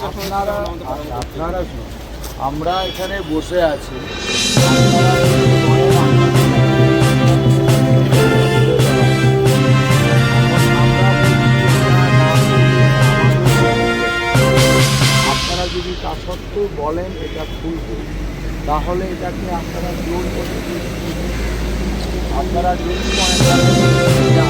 আপনারা আমরা এখানে বসে আছি। আপনারা যদি তা সত্ত্বেও বলেন এটা খুলব তাহলে এটাকে আপনারা জোর করে আপনারা যদি মনে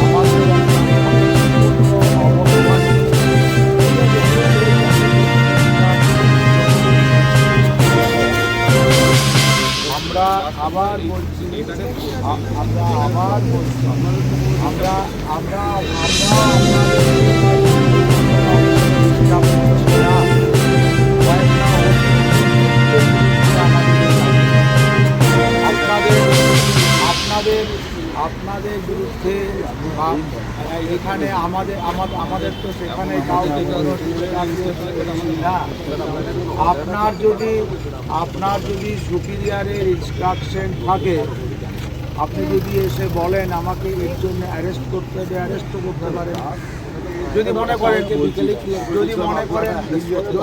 আবার আমরা আমরা আপনাদের আপনাদের আপনাদের বিরুদ্ধে এখানে আমাদের আমাদের তো সেখানে কাউকে আপনার যদি আপনার যদি সুপিরিয়ারের ইনস্ট্রাকশন থাকে, আপনি যদি এসে বলেন, আমাকে এর জন্য অ্যারেস্ট করতে হবে অ্যারেস্টও করতে পারেন। যদি মনে করেন যদি মনে করেন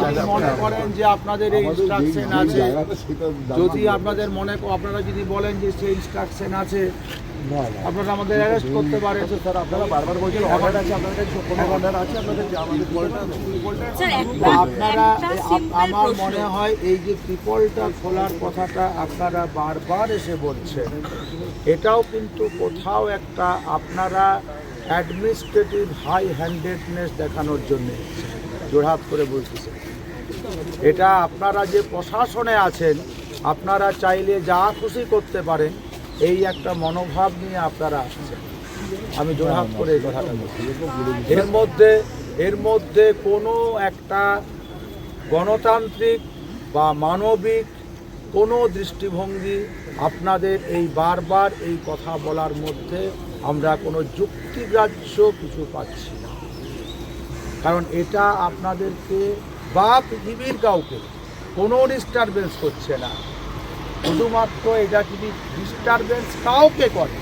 যদি মনে করেন যে আপনাদের এই ইনস্ট্রাকশন আছে যদি আপনাদের মনে আপনারা যদি বলেন যে সেই ইনস্ট্রাকশন আছে আপনারা আমাদের অ্যারেস্ট করতে পারেন। স্যার আপনারা বারবার বলছেন অর্ডার আছে আপনাদের কাছে কোনো অর্ডার আছে আপনাদের আমাদের আপনারা আমার মনে হয় এই যে পিপলটা খোলার কথাটা আপনারা বারবার এসে বলছেন এটাও কিন্তু কোথাও একটা আপনারা অ্যাডমিনিস্ট্রেটিভ হাই হ্যান্ডেডনেস দেখানোর জন্য জোড়হাত করে বলতেছেন এটা আপনারা যে প্রশাসনে আছেন, আপনারা চাইলে যা খুশি করতে পারেন, এই একটা মনোভাব নিয়ে আপনারা আসছেন। আমি জোড়হাত করে এই কথাটা বলছি। এর মধ্যে এর মধ্যে কোনো একটা গণতান্ত্রিক বা মানবিক কোনো দৃষ্টিভঙ্গি আপনাদের এই বারবার এই কথা বলার মধ্যে আমরা কোনো যুক্তিগ্রাহ্য কিছু পাচ্ছি না। কারণ এটা আপনাদেরকে বা পৃথিবীর কাউকে কোনো ডিস্টারবেন্স করছে না। শুধুমাত্র এটা যদি ডিস্টারবেন্স কাউকে করে,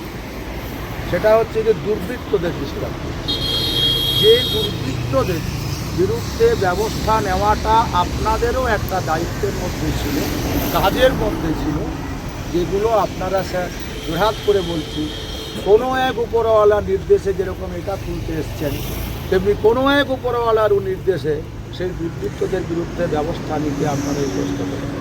সেটা হচ্ছে যে দুর্বৃত্তদের ডিস্টারবেন্স যে দুর্বৃত্তদের বিরুদ্ধে ব্যবস্থা নেওয়াটা আপনাদেরও একটা দায়িত্বের মধ্যে ছিল, কাজের মধ্যে ছিল, যেগুলো আপনারা স্যার করে বলছি। কোনো এক উপরওয়ালার নির্দেশে যেরকম এটা তুলতে এসছেন, তেমনি কোনো এক উপরওয়ালার নির্দেশে সেই দুর্বৃত্তদের বিরুদ্ধে ব্যবস্থা নিতে আপনারা চেষ্টা করেন।